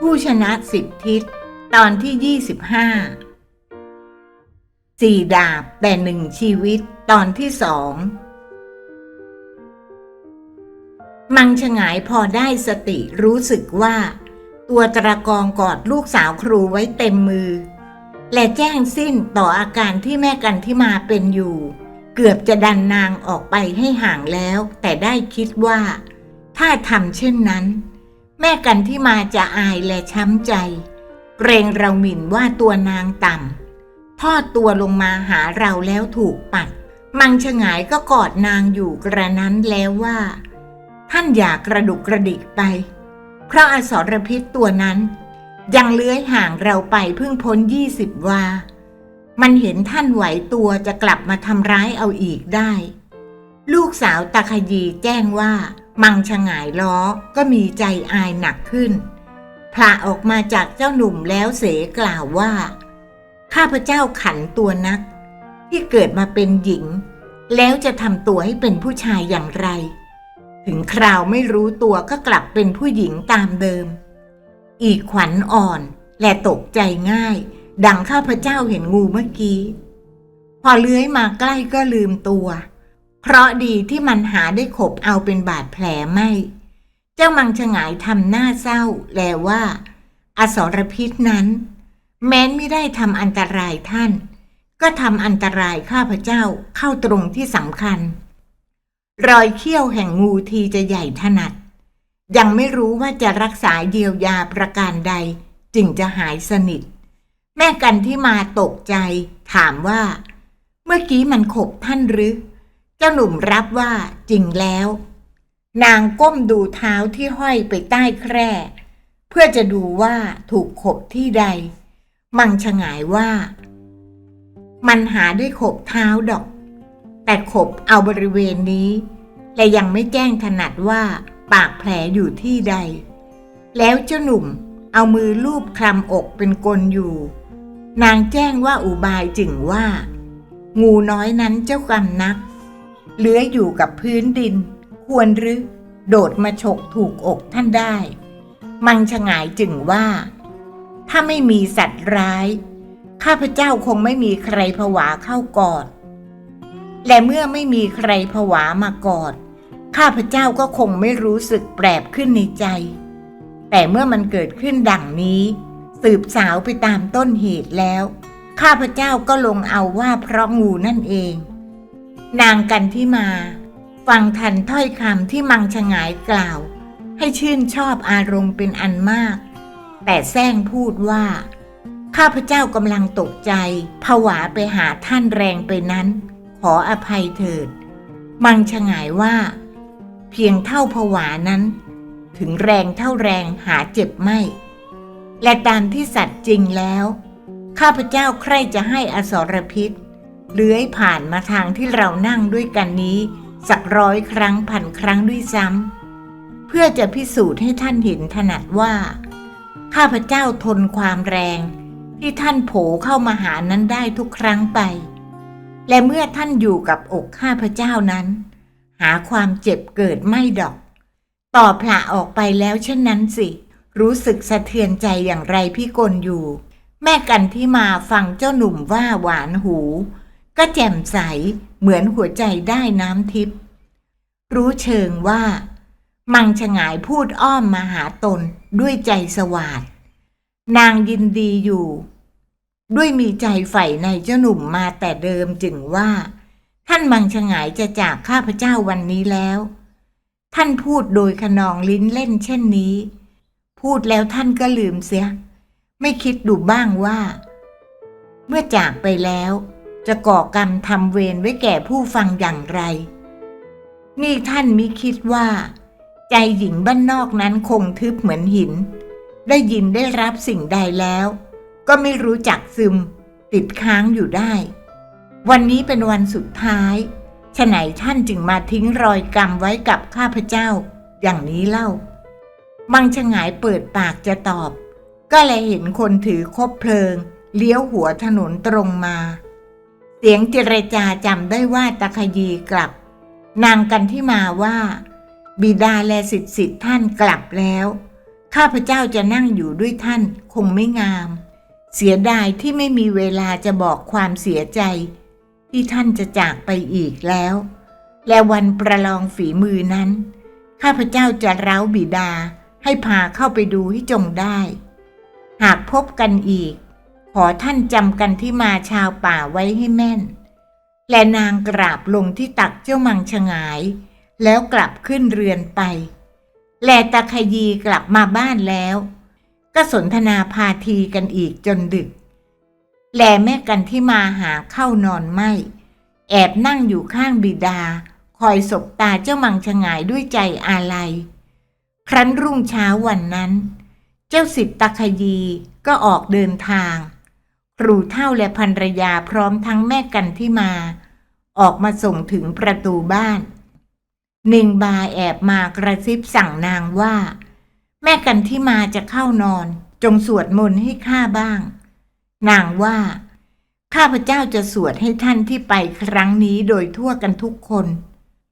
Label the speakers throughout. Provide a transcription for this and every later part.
Speaker 1: ผู้ชนะสิบทิศ ตอนที่ยี่สิบห้าสี่ดาบแต่หนึ่งชีวิตตอนที่สองมังฉงายพอได้สติรู้สึกว่า ตัวตระกองกอดลูกสาวครูไว้เต็มมือ และแจ้งสิ้นต่ออาการที่แม่กันที่มาเป็นอยู่ เกือบจะดันนางออกไปให้ห่างแล้ว แต่ได้คิดว่า ถ้าทำเช่นนั้น แม่กันที่มาจะอายและช้ำใจ เกรงเราหมิ่นว่าตัวนางต่ำทอดตัวลงมาหาเราแล้วถูกปัด มังฉงายก็กอดนางอยู่กระนั้นแล้วว่า ท่านอย่ากระดุกกระดิกไป เพราะอสรพิษตัวนั้น ยังเลื้อยห่างเราไปเพิ่งพ้นยี่สิบวา มันเห็นท่านไหวตัวจะกลับมาทำร้ายเอาอีกได้ ลูกสาวตาขยีแจ้งว่า มังฉงายล้อก็มีใจอายหนักขึ้นพละออกมาจากเจ้าหนุ่มแล้วเสกล่าวว่า ข้าพเจ้าขันตัวนัก ที่เกิดมาเป็นหญิง แล้วจะทำตัวให้เป็นผู้ชายอย่างไร ถึงคราวไม่รู้ตัวก็กลับเป็นผู้หญิงตามเดิม อีกขวัญอ่อนและตกใจง่าย ดังข้าพเจ้าเห็นงูเมื่อกี้ พอเลื้อยมาใกล้ก็ลืมตัว เพราะดีที่มันหาได้ขบเอาเป็นบาดแผลไม่ เจ้ามังฉงายทำหน้าเศร้าแลว่า อสรพิษนั้น แม้นไม่ได้ทำอันตรายท่าน ก็ทำอันตรายข้าพเจ้าเข้าตรงที่สำคัญ รอยเขี้ยวแห่งงูทีจะใหญ่ถนัด ยังไม่รู้ว่าจะรักษาเยียวยาประการใดจึงจะหายสนิท แม่กันที่มาตกใจ ถามว่า เมื่อกี้มันขบท่านหรือ เจ้าหนุ่มรับว่าจริงแล้ว นางก้มดูเท้าที่ห้อยไปใต้แคร่ เพื่อจะดูว่าถูกขบที่ใด มังฉงายว่า มันหาได้ขบเท้าดอก แต่ขบเอาบริเวณนี้ และยังไม่แจ้งถนัดว่าปากแผลอยู่ที่ใด แล้วเจ้าหนุ่มเอามือลูบคลำอกเป็นกลอยู่ นางแจ้งว่าอุบายจึงว่า งูน้อยนั้นเจ้ากรรมนัก เลื้อยอยู่กับพื้นดิน ควรหรือโดดมาฉกถูกอกท่านได้ มังฉงายจึงว่า ถ้าไม่มีสัตว์ร้าย ข้าพเจ้าคงไม่มีใครผวาเข้ากอด และเมื่อไม่มีใครผวามากอด ข้าพเจ้าก็คงไม่รู้สึกแปรบขึ้นในใจ แต่เมื่อมันเกิดขึ้นดังนี้ สืบสาวไปตามต้นเหตุแล้ว ข้าพเจ้าก็ลงเอาว่าเพราะงูนั่นเอง นางกันที่มา ฟังทันถ้อยคำที่มังฉงายกล่าว ให้ชื่นชอบอารมณ์เป็นอันมาก แต่แซงพูดว่า ข้าพเจ้ากำลังตกใจผวาไปหาท่านแรงไปนั้น ขออภัยเถิด มังฉงายว่า เพียงเท่าผวานั้น ถึงแรงเท่าแรงหาเจ็บไม่ และตามที่สัตว์จริงแล้ว ข้าพเจ้าใคร่จะให้อสรพิษเลื้อยผ่านมาทางที่เรานั่งด้วยกันนี้ สักร้อยครั้งพันครั้งด้วยซ้ำเพื่อจะพิสูจน์ให้ท่านเห็นถนัดว่า ข้าพเจ้าทนความแรง ที่ท่านโผเข้ามาหานั้นได้ทุกครั้งไป และเมื่อท่านอยู่กับอกข้าพเจ้านั้น หาความเจ็บเกิดไม่ดอก ต่อผละออกไปแล้วเช่นนั้นสิ รู้สึกสะเทือนใจอย่างไรพี่กลอยู่ แม่กันที่มาฟังเจ้าหนุ่มว่าหวานหู ก็แจ่มใสเหมือนหัวใจได้น้ำทิพย์รู้เชิงว่า มังฉงายพูดอ้อมมาหาตนด้วยใจสวาดนางยินดีอยู่ ด้วยมีใจใฝ่ในเจ้าหนุ่มมาแต่เดิมจึงว่า ท่านมังฉงายจะจากข้าพเจ้าวันนี้แล้ว ท่านพูดโดยขนองลิ้นเล่นเช่นนี้ พูดแล้วท่านก็ลืมเสีย ไม่คิดดูบ้างว่า เมื่อจากไปแล้ว จะก่อกรรมทำเวรไว้แก่ผู้ฟังอย่างไร นี่ท่านมิคิดว่า ใจหญิงบ้านนอกนั้นคงทึบเหมือนหิน ได้ยินได้รับสิ่งใดแล้ว ก็ไม่รู้จักซึม ติดค้างอยู่ได้ วันนี้เป็นวันสุดท้ายฉะไหนท่านจึงมาทิ้งรอยกรรมไว้กับข้าพเจ้า อย่างนี้เล่า มังฉงายเปิดปากจะตอบ ก็เลยเห็นคนถือคบเพลิง เลี้ยวหัวถนนตรงมา เสียงเจรจาจำได้ว่าตะขยีกลับ นางกันที่มาว่า บิดาและสิทธิสิทธิ์ท่านกลับแล้ว ข้าพเจ้าจะนั่งอยู่ด้วยท่านคงไม่งาม เสียดายที่ไม่มีเวลาจะบอกความเสียใจ ที่ท่านจะจากไปอีกแล้ว และวันประลองฝีมือนั้น ข้าพเจ้าจะเร้าบิดา ให้พาเข้าไปดูให้จงได้ หากพบกันอีก ขอท่านจำกันที่มาชาวป่าไว้ให้แม่น และนางกราบลงที่ตักเจ้ามังชงาย แล้วกลับขึ้นเรือนไป แลตาขยีกลับมาบ้านแล้ว ก็สนทนาพาทีกันอีกจนดึก แลแม่กันที่มาหาเข้านอนไม่ แอบนั่งอยู่ข้างบิดา คอยสบตาเจ้ามังชงายด้วยใจอาลัย ครั้นรุ่งเช้าวันนั้น เจ้าสิทธิ์ตะขยีก็ออกเดินทาง ครูเท่าและภรรยาพร้อมทั้งแม่กันที่มา ออกมาส่งถึงประตูบ้านเนงบาแอบมากระซิบสั่งนางว่า แม่กันที่มาจะเข้านอน จงสวดมนต์ให้ข้าบ้าง นางว่า ข้าพเจ้าจะสวดให้ท่านที่ไปครั้งนี้โดยทั่วกันทุกคน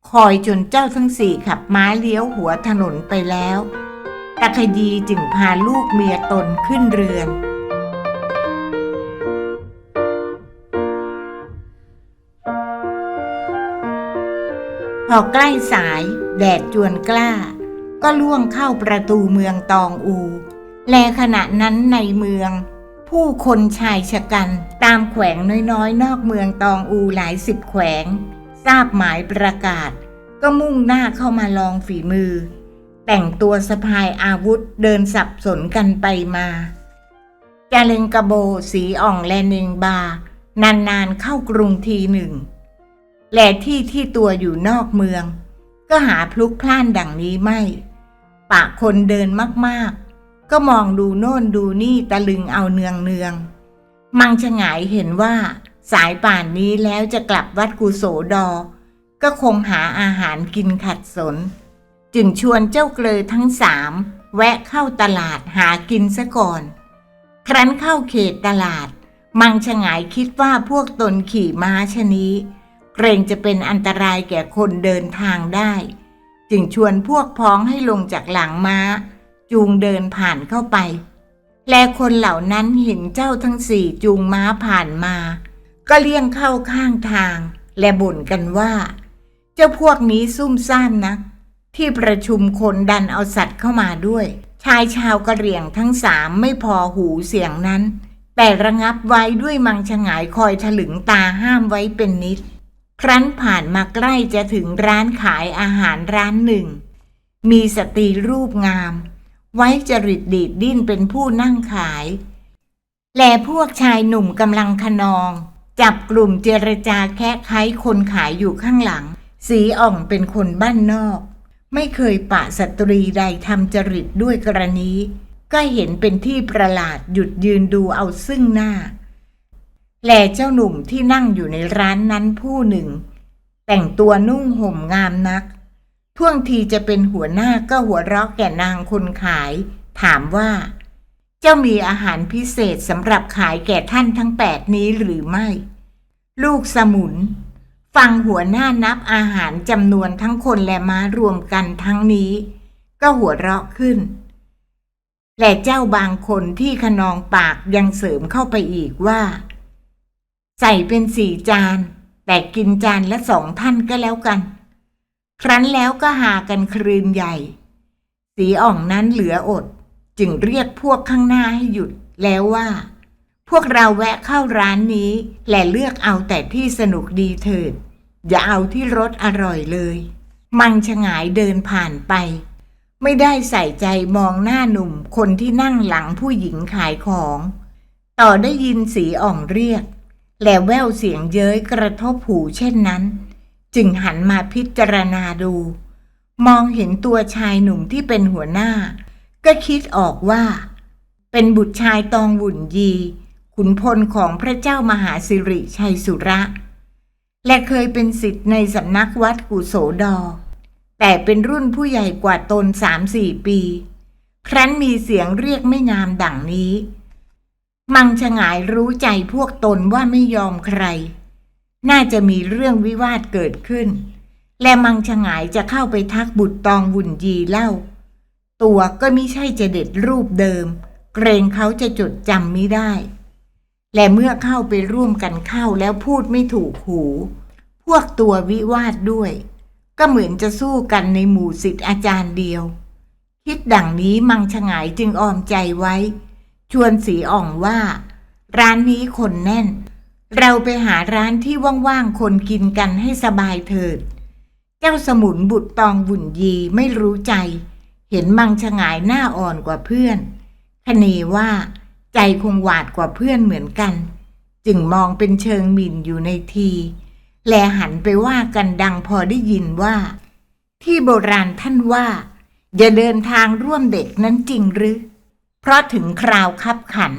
Speaker 1: คอยจนเจ้าทั้งสี่ขับม้าเลี้ยวหัวถนนไปแล้วตะขยีจึงพาลูกเมียตนขึ้นเรือน พอใกล้สายแดดจวนกล้า ก็ล่วงเข้าประตูเมืองตองอู แลขณะนั้นในเมือง ผู้คนชายชะกันตามแขวงน้อยๆนอกเมืองตองอูหลายสิบแขวง ทราบหมายประกาศ ก็มุ่งหน้าเข้ามาลองฝีมือ แต่งตัวสะพายอาวุธเดินสับสนกันไปมาจาเลงกะโบสีอ่องและเนงบา นานๆเข้ากรุงทีหนึ่ง และที่ที่ตัวอยู่นอกเมือง ก็หาพลุกพล่านดังนี้ไม่ ปะคนเดินมากๆ ก็มองดูโน่นดูนี่ตะลึงเอาเนืองเนือง มังฉงายเห็นว่า สายป่านนี้แล้วจะกลับวัดกุโสดอ ก็คงหาอาหารกินขัดสน จึงชวนเจ้าเกลอทั้งสามแวะเข้าตลาดหากินซะก่อน ครั้นเข้าเขตตลาด มังฉงายคิดว่าพวกตนขี่ม้าชนี้ เกรงจะเป็นอันตรายแก่คนเดินทางได้ จึงชวนพวกพ้องให้ลงจากหลังม้า จูงเดินผ่านเข้าไป และคนเหล่านั้นเห็นเจ้าทั้งสี่จูงม้าผ่านมา ก็เลี่ยงเข้าข้างทาง และบ่นกันว่า เจ้าพวกนี้ซุ่มซ่ามนะที่ประชุมคนดันเอาสัตว์เข้ามาด้วย ชายชาวกะเหรี่ยงทั้งสามไม่พอหูเสียงนั้น แต่ระงับไว้ด้วยมังฉงายคอยถลึงตาห้ามไว้เป็นนิด ครั้นผ่านมาใกล้จะถึงร้านขายอาหารร้านหนึ่ง มีสตรีรูปงาม ไว้จริตดีดดิ้นเป็นผู้นั่งขาย และพวกชายหนุ่มกำลังขนอง จับกลุ่มเจรจาแคะไค้คนขายอยู่ข้างหลัง สีอ่องเป็นคนบ้านนอก ไม่เคยปะสตรีใดทำจริตด้วยกรณีก็เห็นเป็นที่ประหลาดหยุดยืนดูเอาซึ่งหน้า แลเจ้าหนุ่มที่นั่งอยู่ในร้านนั้นผู้หนึ่ง แต่งตัวนุ่งห่มงามนัก ท่วงทีจะเป็นหัวหน้าก็หัวเราะแก่นางคนขาย ถามว่า เจ้ามีอาหารพิเศษสำหรับขายแก่ท่านทั้งแปดนี้หรือไม่ ลูกสมุน ฟังหัวหน้านับอาหารจำนวนทั้งคนและม้ารวมกันทั้งนี้ ก็หัวเราะขึ้น และเจ้าบางคนที่ขนองปากยังเสริมเข้าไปอีกว่า ใส่เป็นสี่จาน แต่กินจานละสองท่านก็แล้วกัน ครั้นแล้วก็หากันครืนใหญ่ สีอ่องนั้นเหลืออด จึงเรียกพวกข้างหน้าให้หยุดแล้วว่า พวกเราแวะเข้าร้านนี้ และเลือกเอาแต่ที่สนุกดีเถิด อย่าเอาที่รสอร่อยเลย มังฉงายเดินผ่านไป ไม่ได้ใส่ใจมองหน้าหนุ่มคนที่นั่งหลังผู้หญิงขายของ ต่อได้ยินสีอ่องเรียก และแววเสียงเย้ยกระทบหูเช่นนั้น จึงหันมาพิจารณาดู มองเห็นตัวชายหนุ่มที่เป็นหัวหน้า ก็คิดออกว่า เป็นบุตรชายตองวุ่นยี ขุนพลของพระเจ้ามหาสิริชัยสุระ และเคยเป็นสิทธิ์ในสำนักวัดกุโสดอ แต่เป็นรุ่นผู้ใหญ่กว่าตนสามสี่ปี ครั้นมีเสียงเรียกไม่งามดังนี้ มังฉงายรู้ใจพวกตนว่าไม่ยอมใคร น่าจะมีเรื่องวิวาทเกิดขึ้น และมังชงายจะเข้าไปทักบุตรตองวุ่นยีเล่า ตัวก็ไมิใช่จะเด็ดรูปเดิม เกรงเขาจะจดจำไม่ได้ และเมื่อเข้าไปร่วมกันเข้าแล้วพูดไม่ถูกหู พวกตัววิวาทด้วย ก็เหมือนจะสู้กันในหมู่สิทธิ์อาจารย์เดียว คิดดังนี้มังชงายจึงออมใจไว้ ชวนสีอ่องว่า ร้านนี้คนแน่น เราไปหาร้านที่ว่างๆคนกินกันให้สบายเถิด เจ้าสมุนบุตรตองบุญยีไม่รู้ใจ เห็นมังชงายหน้าอ่อนกว่าเพื่อนคเนว่า ใจคงหวาดกว่าเพื่อนเหมือนกัน จึงมองเป็นเชิงหมิ่นอยู่ในที แลหันไปว่ากันดังพอได้ยินว่า ที่โบราณท่านว่า อย่าเดินทางร่วมเด็กนั้นจริงหรือ เพราะถึงคราวคับขัน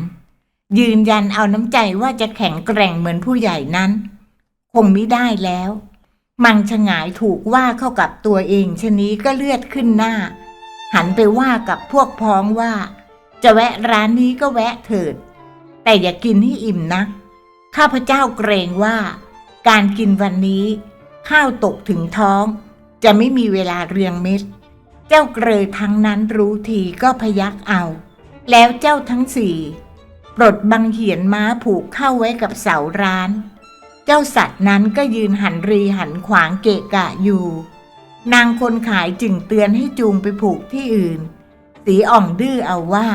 Speaker 1: ยืนยันเอาน้ำใจว่าจะแข็งแกร่งเหมือนผู้ใหญ่นั้น คงไม่ได้แล้ว มังชงายถูกว่าเข้ากับตัวเองชนี้ก็เลือดขึ้นหน้า หันไปว่ากับพวกพ้องว่า จะแวะร้านนี้ก็แวะเถิด แต่อย่ากินให้อิ่มนักข้าพเจ้าเกรงว่า การกินวันนี้ ข้าวตกถึงท้อง จะไม่มีเวลาเรียงเม็ด เจ้าเกรยทั้งนั้นรู้ทีก็พยักเอา แล้วเจ้าทั้งสี่ปลดบังเหียนม้าผูกเข้าไว้กับเสาร้าน เจ้าสัตว์นั้นก็ยืนหันรีหันขวางเกะกะอยู่ นางคนขายจึงเตือนให้จูงไปผูกที่อื่น สีอ่องดื้อเอาว่า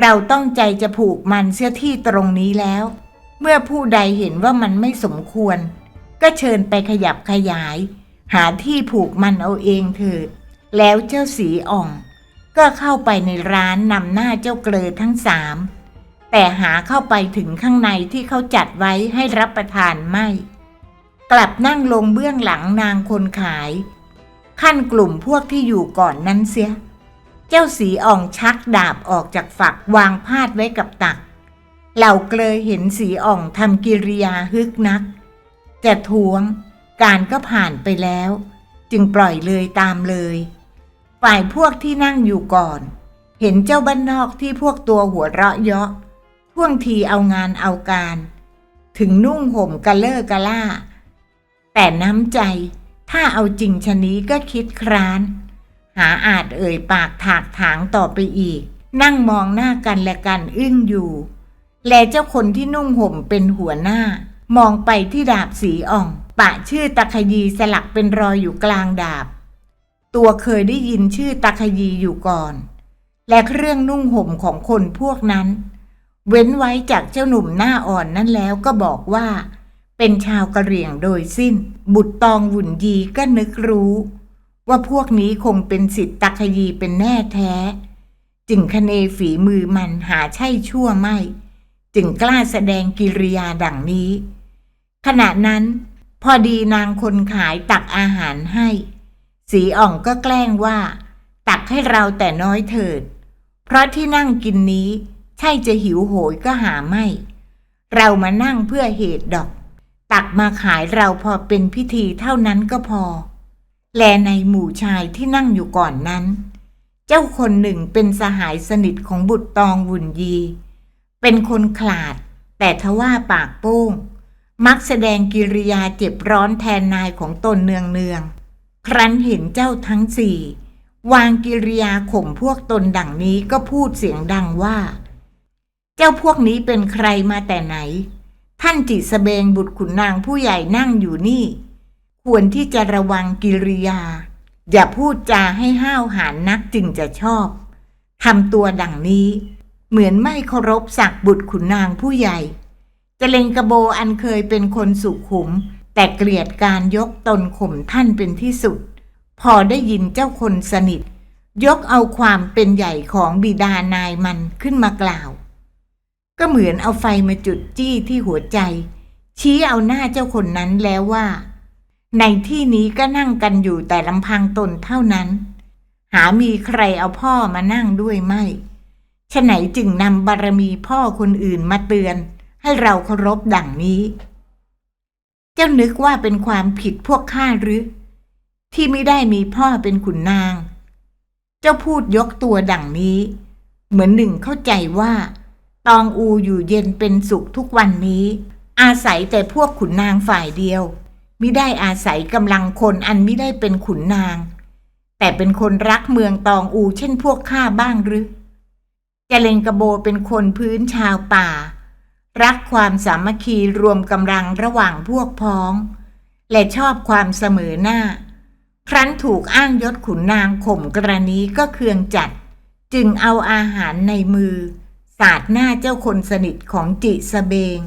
Speaker 1: เราต้องใจจะผูกมันเสียที่ตรงนี้แล้ว เมื่อผู้ใดเห็นว่ามันไม่สมควร ก็เชิญไปขยับขยาย หาที่ผูกมันเอาเองเถิด แล้วเจ้าสีอ่อง ก็เข้าไปในร้านนำหน้าเจ้าเกลอทั้งสามแต่หาเข้าไปถึงข้างในที่เขาจัดไว้ให้รับประทานไม่ กลับนั่งลงเบื้องหลังนางคนขาย ขั้นกลุ่มพวกที่อยู่ก่อนนั้นเสีย เจ้าสีอ่องชักดาบออกจากฝักวางพาดไว้กับตัก เหล่าเกลอเห็นสีอ่องทำกิริยาฮึกนัก จะทวง การก็ผ่านไปแล้ว จึงปล่อยเลยตามเลย ฝ่ายพวกที่นั่งอยู่ก่อน เห็นเจ้าบ้านนอกที่พวกตัวหัวเราะเยาะท่วงทีเอางานเอาการ ถึงนุ่งห่มกะเลอะกะล่า แต่น้ำใจถ้าเอาจริงชะนี้ก็คิดคร้าน หาอาจเอ่ยปากถากถางต่อไปอีก นั่งมองหน้ากันและกันอึ้งอยู่ แลเจ้าคนที่นุ่งห่มเป็นหัวหน้า มองไปที่ดาบสีอ่อง ปะชื่อตะขยีสลักเป็นรอยอยู่กลางดาบ ตัวเคยได้ยินชื่อตะขยีอยู่ก่อน และเครื่องนุ่งห่มของคนพวกนั้น เว้นไว้จากเจ้าหนุ่มหน้าอ่อนนั้นแล้วก็บอกว่า เป็นชาวกะเหรี่ยงโดยสิ้น บุตรตองหวุ่นยีก็นึกรู้ ว่าพวกนี้คงเป็นสิทธิ์ตะขยีเป็นแน่แท้ จึงคเนฝีมือมันหาใช่ชั่วไม่ จึงกล้าแสดงกิริยาดังนี้ ขณะนั้น พอดีนางคนขายตักอาหารให้ สีอ่องก็แกล้งว่า ตักให้เราแต่น้อยเถิด เพราะที่นั่งกินนี้ใช่จะหิวโหยก็หาไม่ เรามานั่งเพื่อเหตุดอก ตักมาขายเราพอเป็นพิธีเท่านั้นก็พอ แลในหมู่ชายที่นั่งอยู่ก่อนนั้น เจ้าคนหนึ่งเป็นสหายสนิทของบุตรตองวุ่นยี เป็นคนขลาด แต่ทว่าปากโป้ง มักแสดงกิริยาเจ็บร้อนแทนนายของตนเนืองเนือง ครั้นเห็นเจ้าทั้งสี่ วางกิริยาข่มพวกตนดังนี้ก็พูดเสียงดังว่า เจ้าพวกนี้เป็นใครมาแต่ไหน ท่านจิสเบงบุตรขุนนางผู้ใหญ่นั่งอยู่นี่ ควรที่จะระวังกิริยา อย่าพูดจาให้ห้าวหาญนักจึงจะชอบทำตัวดังนี้ เหมือนไม่เคารพศักดิ์บุตรขุนนางผู้ใหญ่จะเลงกระโบอันเคยเป็นคนสุขุม แต่เกลียดการยกตนข่มท่านเป็นที่สุด พอได้ยินเจ้าคนสนิท ยกเอาความเป็นใหญ่ของบิดานายมันขึ้นมากล่าว ก็เหมือนเอาไฟมาจุดจี้ที่หัวใจ ชี้เอาหน้าเจ้าคนนั้นแล้วว่า ในที่นี้ก็นั่งกันอยู่แต่ลำพังตนเท่านั้น หามีใครเอาพ่อมานั่งด้วยไม่ฉะไหนจึงนำบารมีพ่อคนอื่นมาเตือน ให้เราเคารพดังนี้ เจ้านึกว่าเป็นความผิดพวกข้าหรือ ที่ไม่ได้มีพ่อเป็นขุนนาง เจ้าพูดยกตัวดังนี้ เหมือนหนึ่งเข้าใจว่า ตองอูอยู่เย็นเป็นสุขทุกวันนี้ อาศัยแต่พวกขุนนางฝ่ายเดียว มิได้อาศัยกำลังคนอันมิได้เป็นขุนนาง แต่เป็นคนรักเมืองตองอูเช่นพวกข้าบ้างหรือเจเลงกระโบเป็นคนพื้นชาวป่า รักความสามัคคีรวมกำลังระหว่างพวกพ้อง และชอบความเสมอหน้า ครั้นถูกอ้างยศขุนนางข่มกรณีก็เคืองจัด จึงเอาอาหารในมือ สาดหน้าเจ้าคนสนิทของจิสเบง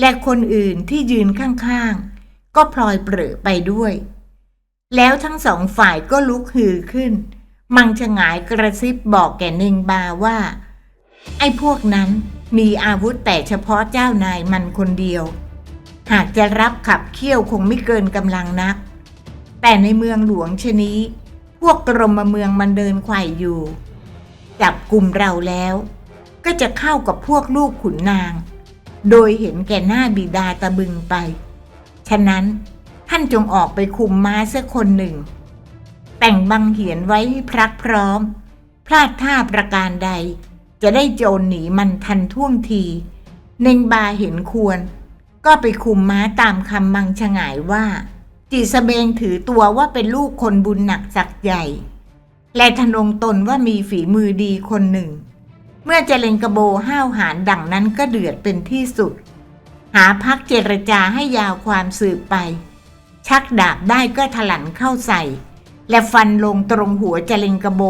Speaker 1: และคนอื่นที่ยืนข้างๆ ก็พลอยเปรอะไปด้วย แล้วทั้งสองฝ่ายก็ลุกฮือขึ้น มังฉงายกระซิบบอกแก่เนงบาว่า ไอ้พวกนั้นมีอาวุธแต่เฉพาะเจ้านายมันคนเดียว หากจะรับขับเคี่ยวคงไม่เกินกำลังนัก แต่ในเมืองหลวงชนี้ พวกกรมเมืองมันเดินไขว่อยู่ จับกลุ่มเราแล้ว ก็จะเข้ากับพวกลูกขุนนาง โดยเห็นแก่หน้าบิดาตะบึงไป ฉะนั้นท่านจงออกไปคุมม้าเสียคนหนึ่ง แต่งบังเหียนไว้ให้พรักพร้อม พลาดท่าประการใด จะได้โจรหนีมันทันท่วงที เนงบาเห็นควร ก็ไปคุมม้าตามคำมังฉงายว่า จิสเบงถือตัวว่าเป็นลูกคนบุญหนักจักใหญ่ และทนงตนว่ามีฝีมือดีคนหนึ่ง เมื่อเจเลงกระโบห้าวหาญดังนั้นก็เดือดเป็นที่สุด หาพักเจรจาให้ยาวความสืบไป ชักดาบได้ก็ถลันเข้าใส่ และฟันลงตรงหัวเจเลงกระโบ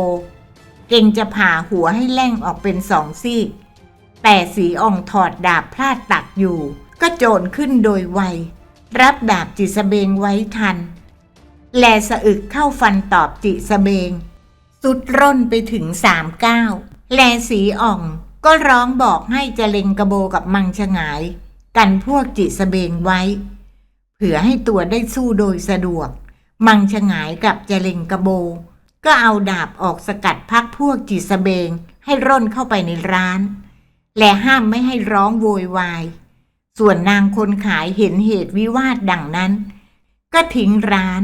Speaker 1: เก่งจะผ่าหัวให้แล่งออกเป็นสองซีก แต่สีอ่องถอดดาบพลาดตักอยู่ ก็โจรขึ้นโดยไว รับดาบจิสเบงไว้ทัน แลสะอึกเข้าฟันตอบจิสเบง สุดร่นไปถึงสามก้าวแลสีอ่องก็ร้องบอกให้เจเลงกระโบกับมังฉงาย กันพวกจิสเบงไว้ เผื่อให้ตัวได้สู้โดยสะดวก มังฉงายกับเจเลงกระโบ ก็เอาดาบออกสกัดพักพวกจิสเบงให้ร่นเข้าไปในร้าน และห้ามไม่ให้ร้องโวยวาย ส่วนนางคนขายเห็นเหตุวิวาทดังนั้น ก็ทิ้งร้าน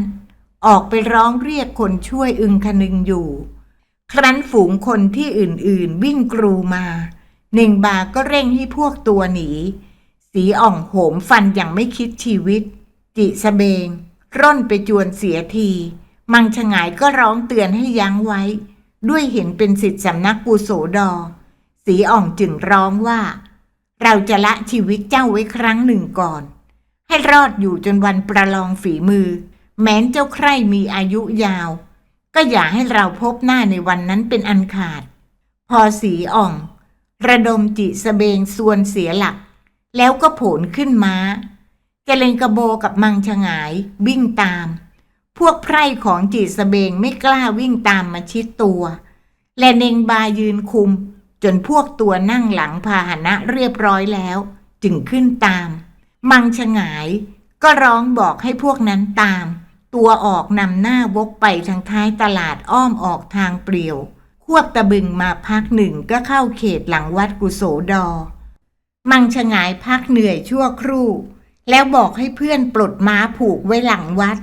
Speaker 1: ออกไปร้องเรียกคนช่วยอึงคนึงอยู่ ครั้นฝูงคนที่อื่นๆ วิ่งกรูมาเน่งบาก็เร่งให้พวกตัวหนี สีอ่องโหมฟันอย่างไม่คิดชีวิต จิสเบง ร่อนไปจวนเสียที มังฉงายก็ร้องเตือนให้ยั้งไว้ ด้วยเห็นเป็นสิทธิสำนักกุโสดอ สีอ่องจึงร้องว่า เราจะละชีวิตเจ้าไว้ครั้งหนึ่งก่อน ให้รอดอยู่จนวันประลองฝีมือ แม้นเจ้าใคร่มีอายุยาว ก็อย่าให้เราพบหน้าในวันนั้นเป็นอันขาด พอสีอ่อง ระดมจิสเบงส่วนเสียหลัก แล้วก็โผลขึ้นม้าเจเลงกระโบกับมังฉงายวิ่งตาม พวกไพร่ของจิสเบงไม่กล้าวิ่งตามมาชิดตัว และเนงบายืนคุม จนพวกตัวนั่งหลังพาหนะเรียบร้อยแล้ว จึงขึ้นตาม มังฉงายก็ร้องบอกให้พวกนั้นตาม ตัวออกนำหน้าวกไปทางท้ายตลาดอ้อมออกทางเปลี่ยว ควบตะบึงมาพักหนึ่งก็เข้าเขตหลังวัดกุโสดอ มังฉงายพักเหนื่อยชั่วครู่ แล้วบอกให้เพื่อนปลดม้าผูกไว้หลังวัด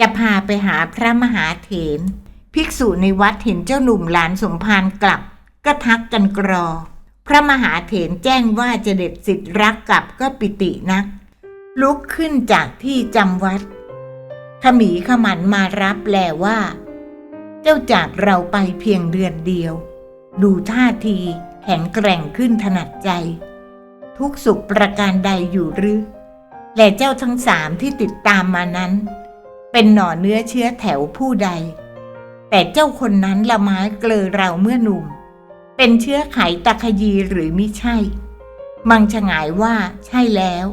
Speaker 1: จะพาไปหาพระมหาเถรภิกษุในวัดเห็นเจ้าหนุ่มหลานสมภารกลับ ก็ทักกันกรอ พระมหาเถรแจ้งว่าจะเด็ดสิทธิ์รักกลับก็ปิตินัก ลุกขึ้นจากที่จำวัดขมีขมันมารับแลว่า เจ้าจากเราไปเพียงเดือนเดียว ดูท่าทีแข็งแกร่งขึ้นถนัดใจ ทุกสุขประการใดอยู่หรือ และเจ้าทั้งสามที่ติดตามมานั้น เป็นหน่อเนื้อเชื้อแถวผู้ใด แต่เจ้าคนนั้นละไม้เกลอเราเมื่อหนุ่ม เป็นเชื้อไขตะขยีหรือมิใช่ มังฉงายว่าใช่แล้ว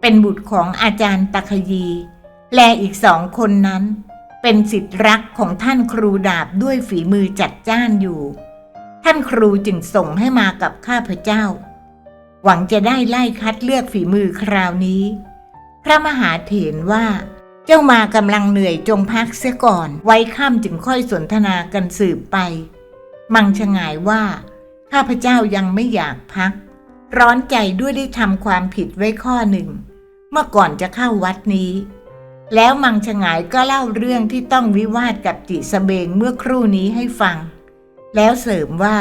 Speaker 1: เป็นบุตรของอาจารย์ตะขยี และอีกสองคนนั้น เป็นสิทธิรักของท่านครูดาบด้วยฝีมือจัดจ้านอยู่ ท่านครูจึงส่งให้มากับข้าพเจ้า หวังจะได้ไล่คัดเลือกฝีมือคราวนี้ พระมหาเถรว่า เจ้ามากำลังเหนื่อยจงพักเสียก่อน ไว้ค่ำจึงค่อยสนทนากันสืบไป มังฉงายว่า ข้าพเจ้ายังไม่อยากพัก ร้อนใจด้วยได้ทำความผิดไว้ข้อหนึ่ง เมื่อก่อนจะเข้าวัดนี้ แล้วมังฉงายก็เล่าเรื่องที่ต้องวิวาทกับจิสเบงเมื่อครู่นี้ให้ฟัง แล้วเสริมว่า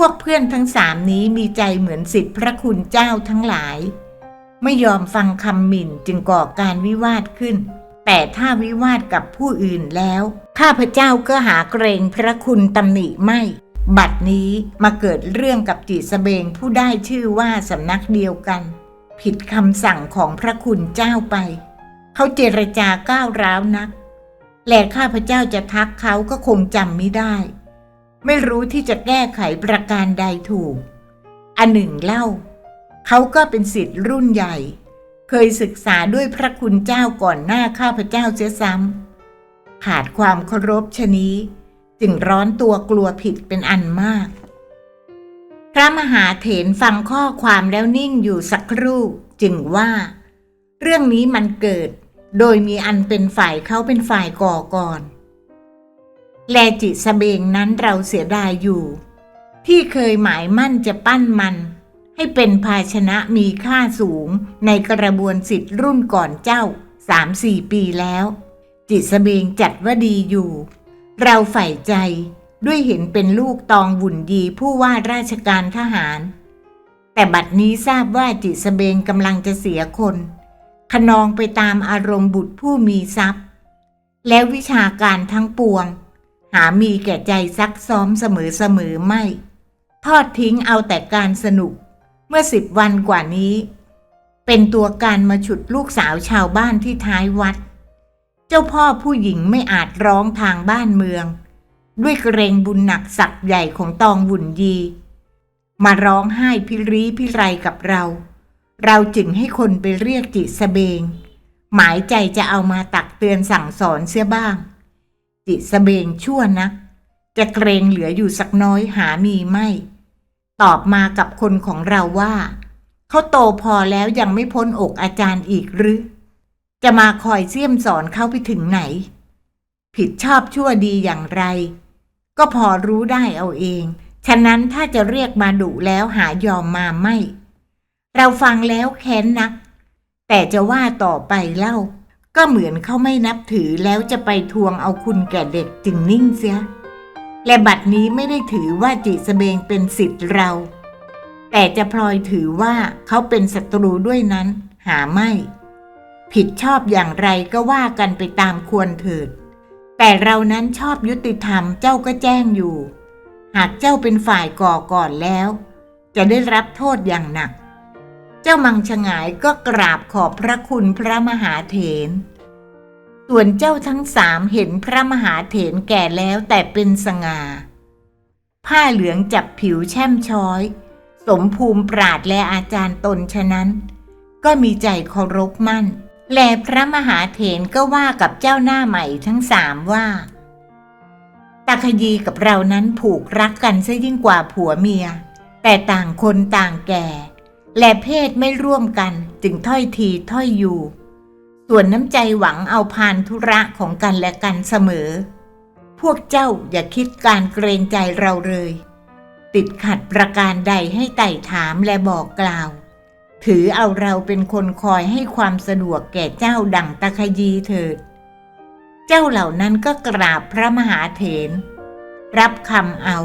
Speaker 1: พวกเพื่อนทั้งสามนี้มีใจเหมือนสิทธิพระคุณเจ้าทั้งหลาย ไม่ยอมฟังคำหมิ่นจึงก่อการวิวาทขึ้น แต่ถ้าวิวาทกับผู้อื่นแล้ว ข้าพเจ้าก็หาเกรงพระคุณตำหนิไม่ บัดนี้มาเกิดเรื่องกับจิสเบงผู้ได้ชื่อว่าสำนักเดียวกัน ผิดคำสั่งของพระคุณเจ้าไป เขาเจรจาก้าวร้าวนัก และข้าพเจ้าจะทักเขาก็คงจำไม่ได้ ไม่รู้ที่จะแก้ไขประการใดถูก อันหนึ่งเล่า เขาก็เป็นสิทธิ์รุ่นใหญ่ เคยศึกษาด้วยพระคุณเจ้าก่อนหน้าข้าพเจ้าเสียซ้ำขาดความเคารพชนี้ จึงร้อนตัวกลัวผิดเป็นอันมาก พระมหาเถรฟังข้อความแล้วนิ่งอยู่สักครู่ จึงว่า เรื่องนี้มันเกิด โดยมีอันเป็นฝ่ายเขาเป็นฝ่ายก่อก่อน แลจิสเบงนั้นเราเสียดายอยู่ ที่เคยหมายมั่นจะปั้นมัน ให้เป็นภาชนะมีค่าสูงในกระบวนสิทธิ์รุ่นก่อนเจ้าสามสี่ปีแล้ว จิตสเบงจัดว่าดีอยู่ เราใฝ่ใจด้วยเห็นเป็นลูกตองบุญดีผู้ว่าราชการทหาร แต่บัดนี้ทราบว่าจิตสเบงกำลังจะเสียคน ขนองไปตามอารมณ์บุตรผู้มีทรัพย์ แล้ววิชาการทั้งปวง หามีแก่ใจซักซ้อมเสมอๆไม่ ทอดทิ้งเอาแต่การสนุก เมื่อสิบวันกว่านี้ เป็นตัวการมาฉุดลูกสาวชาวบ้านที่ท้ายวัด เจ้าพ่อผู้หญิงไม่อาจร้องทางบ้านเมือง ด้วยเกรงบุญหนักศักย์ใหญ่ของตองบุญยี มาร้องไห้พิรีพิไรกับเรา เราจึงให้คนไปเรียกจิตสเบง หมายใจจะเอามาตักเตือนสั่งสอนเสียบ้าง ตสเบงชั่วนัก จะเกรงเหลืออยู่สักน้อยหามีไม่ ตอบมากับคนของเราว่า เขาโตพอแล้วยังไม่พ้นอกอาจารย์อีกหรือ จะมาคอยเสี่ยมสอนเขาไปถึงไหน ผิดชอบชั่วดีอย่างไร ก็พอรู้ได้เอาเอง ฉะนั้นถ้าจะเรียกมาดุแล้วหายอมมาไม่ เราฟังแล้วแค้นนัก แต่จะว่าต่อไปเล่า ก็เหมือนเขาไม่นับถือแล้วจะไปทวงเอาคุณแก่เด็กจึงนิ่งเสีย และบัดนี้ไม่ได้ถือว่าจิตสเบงเป็นสิทธิ์เรา แต่จะพลอยถือว่าเขาเป็นศัตรูด้วยนั้น หาไม่ ผิดชอบอย่างไรก็ว่ากันไปตามควรเถิด แต่เรานั้นชอบยุติธรรมเจ้าก็แจ้งอยู่ หากเจ้าเป็นฝ่ายก่อก่อนแล้ว จะได้รับโทษอย่างหนัก จ้ามังชงายก็กราบขอบพระคุณพระมหาเถรส่วนเจ้าทั้งสามเห็นพระมหาเถรแก่แล้วแต่เป็นสง่า ผ้าเหลืองจับผิวแช่มช้อย สมภูมิปราดและอาจารย์ตนฉะนั้น ก็มีใจเคารพมั่น และพระมหาเถรก็ว่ากับเจ้าหน้าใหม่ทั้งสามว่าตาคยีกับเรานั้นผูกรักกันซะยิ่งกว่าผัวเมีย แต่ต่างคนต่างแก่ และเพศไม่ร่วมกันจึงถ้อยทีถ้อยอยู่ ส่วนน้ำใจหวังเอาพานธุระของกันและกันเสมอ พวกเจ้าอย่าคิดการเกรงใจเราเลย ติดขัดประการใดให้ไต่ถามและบอกกล่าว ถือเอาเราเป็นคนคอยให้ความสะดวกแก่เจ้าดั่งตะคยีเถิด เจ้าเหล่านั้นก็กราบพระมหาเถรรับคำเอา